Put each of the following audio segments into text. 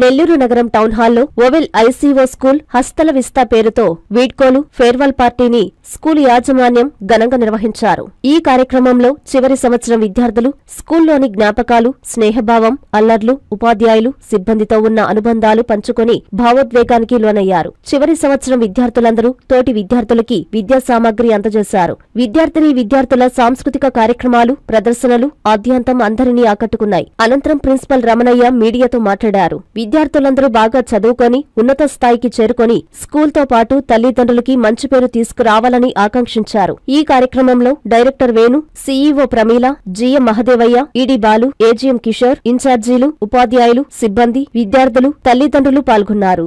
నెల్లూరు నగరం టౌన్ హాల్లో oval ICO school hasta la vista పేరుతో వీడ్కోలు ఫేర్వెల్ పార్టీని స్కూల్ యాజమాన్యం ఘనంగా నిర్వహించారు. ఈ కార్యక్రమంలో చివరి సంవత్సరం విద్యార్థులు స్కూల్లోని జ్ఞాపకాలు స్నేహభావం అల్లర్లు ఉపాధ్యాయులు సిబ్బందితో ఉన్న అనుబంధాలు పంచుకొని భావోద్వేగానికి లోనయ్యారు. చివరి సంవత్సరం విద్యార్థులందరూ తోటి విద్యార్థులకి విద్యా సామాగ్రి అందజేశారు. విద్యార్థిని విద్యార్థుల సాంస్కృతిక కార్యక్రమాలు ప్రదర్శనలు ఆద్యాంతం అందరినీ ఆకట్టుకున్నాయి. అనంతరం ప్రిన్సిపల్ రమణయ్య మీడియాతో మాట్లాడారు. విద్యార్థులందరూ బాగా చదువుకొని ఉన్నత స్థాయికి చేరుకొని స్కూల్తో పాటు తల్లిదండ్రులకి మంచి పేరు తీసుకురావాలని ఆకాంక్షించారు. ఈ కార్యక్రమంలో director Venu CEO Pramila GM Mahadevaiah ED Balu AGM Kishore ఇన్ఛార్జీలు ఉపాధ్యాయులు సిబ్బంది విద్యార్థులు తల్లిదండ్రులు పాల్గొన్నారు.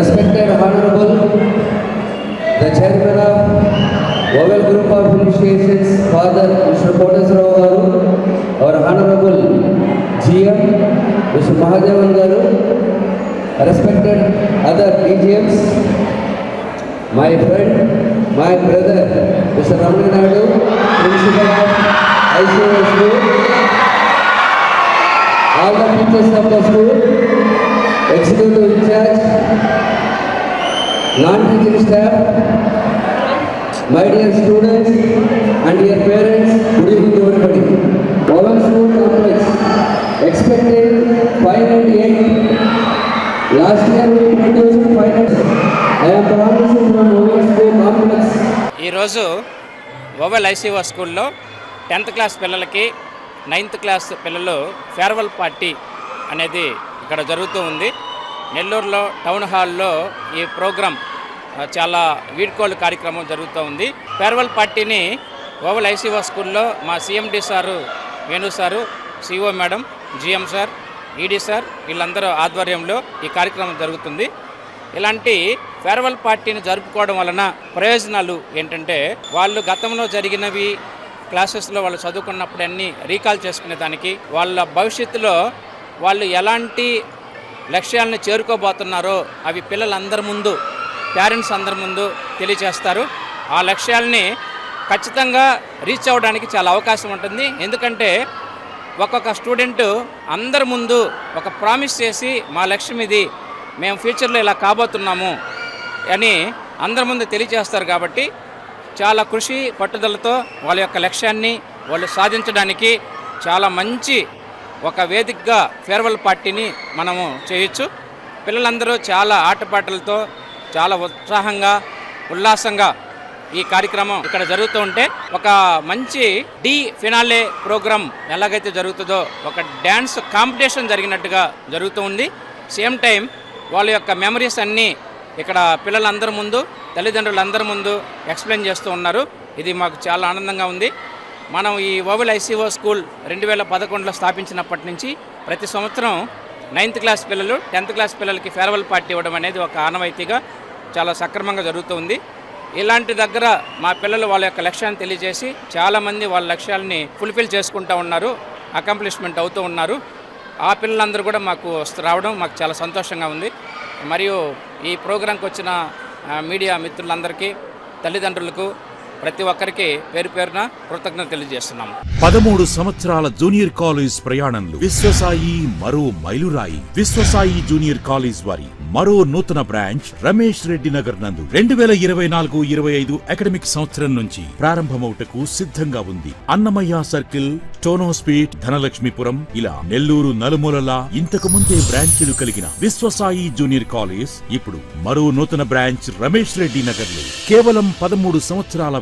Respected Honorable, the Chairman of Oval Group of Initiations, Father Mr. Kotasrao Garu, our Honorable GM, Mr. Mahadevan Garu, respected other DGMs, my friend, my brother, Mr. Ramani Naidu, Principal of ICO School, all the teachers of the school, executive in charge, లాంటి minister my dear students and dear parents good evening everybody Pavan school complex expected five ninety eight last year ఈరోజు Oval ICO స్కూల్లో tenth class పిల్లలకి ninth class పిల్లలు farewell party అనేది ఇక్కడ జరుగుతూ ఉంది. నెల్లూరులో టౌన్ హాల్లో ఈ ప్రోగ్రాం చాలా వీడ్కోలు కార్యక్రమం జరుగుతూ ఉంది. ఫేర్వెల్ పార్టీని ఓవెల్ ఐసీఓ స్కూల్లో మా CMD sir Venu sir CO madam GM sir ED sir వీళ్ళందరూ ఆధ్వర్యంలో ఈ కార్యక్రమం జరుగుతుంది. ఇలాంటి ఫేర్వెల్ పార్టీని జరుపుకోవడం వలన ప్రయోజనాలు ఏంటంటే వాళ్ళు గతంలో జరిగినవి క్లాసెస్లో వాళ్ళు చదువుకున్నప్పుడు అన్నీ రీకాల్ చేసుకునే దానికి వాళ్ళ భవిష్యత్తులో వాళ్ళు ఎలాంటి లక్ష్యాలను చేరుకోబోతున్నారో అవి పిల్లలందరి ముందు పేరెంట్స్ అందరి ముందు తెలియజేస్తారు ఆ లక్ష్యాలని ఖచ్చితంగా రీచ్ అవ్వడానికి చాలా అవకాశం ఉంటుంది. ఎందుకంటే ఒక్కొక్క స్టూడెంట్ అందరి ముందు ఒక ప్రామిస్ చేసి మా లక్ష్యం ఇది మేము ఫ్యూచర్లో ఇలా కాబోతున్నాము అని అందరి ముందు తెలియజేస్తారు కాబట్టి చాలా కృషి పట్టుదలతో వాళ్ళ యొక్క లక్ష్యాన్ని వాళ్ళు సాధించడానికి చాలా మంచి ఒక వేదికగా ఫేర్వెల్ పార్టీని మనము చేయొచ్చు. పిల్లలందరూ చాలా ఆటపాటలతో చాలా ఉత్సాహంగా ఉల్లాసంగా ఈ కార్యక్రమం ఇక్కడ జరుగుతూ ఉంటే ఒక మంచి డి ఫినాలే ప్రోగ్రామ్ ఎలాగైతే జరుగుతుందో ఒక డ్యాన్స్ కాంపిటీషన్ జరిగినట్టుగా జరుగుతూ ఉంది. సేమ్ టైం వాళ్ళ యొక్క మెమరీస్ అన్నీ ఇక్కడ పిల్లలందరి ముందు తల్లిదండ్రులందరి ముందు ఎక్స్ప్లెయిన్ చేస్తూ ఉన్నారు. ఇది మాకు చాలా ఆనందంగా ఉంది. మనం ఈ ఓవెల్ ఐసీఓ స్కూల్ రెండు వేల పదకొండులో స్థాపించినప్పటి నుంచి ప్రతి సంవత్సరం నైన్త్ క్లాస్ పిల్లలు టెన్త్ క్లాస్ పిల్లలకి ఫేర్వెల్ పార్టీ ఇవ్వడం అనేది ఒక ఆనవాయితీగా చాలా సక్రమంగా జరుగుతూ ఉంది ఇలాంటి దగ్గర మా పిల్లలు వాళ్ళ యొక్క లక్ష్యాన్ని తెలియజేసి చాలామంది వాళ్ళ లక్ష్యాలని ఫుల్ఫిల్ చేసుకుంటూ ఉన్నారు అకాంప్లిష్మెంట్ అవుతూ ఉన్నారు. ఆ పిల్లలందరూ కూడా మాకు రావడం మాకు చాలా సంతోషంగా ఉంది. మరియు ఈ ప్రోగ్రాంకి వచ్చిన మీడియా మిత్రులందరికీ తల్లిదండ్రులకు ప్రతి ఒక్కరికి పేరు పేరున కృతజ్ఞత తెలియజేస్తున్నాము. పదమూడు సంవత్సరాల జూనియర్ కాలేజ్ ప్రయాణంలో విశ్వసాయి మరో మైలురాయి. విశ్వసాయి జూనియర్ కాలేజ్ వారి మరో నూతన బ్రాంచ్ రమేష్ రెడ్డి నగర్ నందు రెండు వేల ఇరవై నాలుగు ఇరవై ఐదు అకాడమిక్ సంవత్సరం నుంచి ప్రారంభమవుటకు సిద్ధంగా ఉంది. అన్నమయ్య సర్కిల్ టోనోస్పీట్ ధనలక్ష్మీపురం ఇలా నెల్లూరు నలుమూలలా ఇంతకు ముందే బ్రాంచీలు కలిగిన విశ్వసాయి జూనియర్ కాలేజ్ ఇప్పుడు మరో నూతన బ్రాంచ్ రమేష్ రెడ్డి నగర్లో కేవలం పదమూడు సంవత్సరాల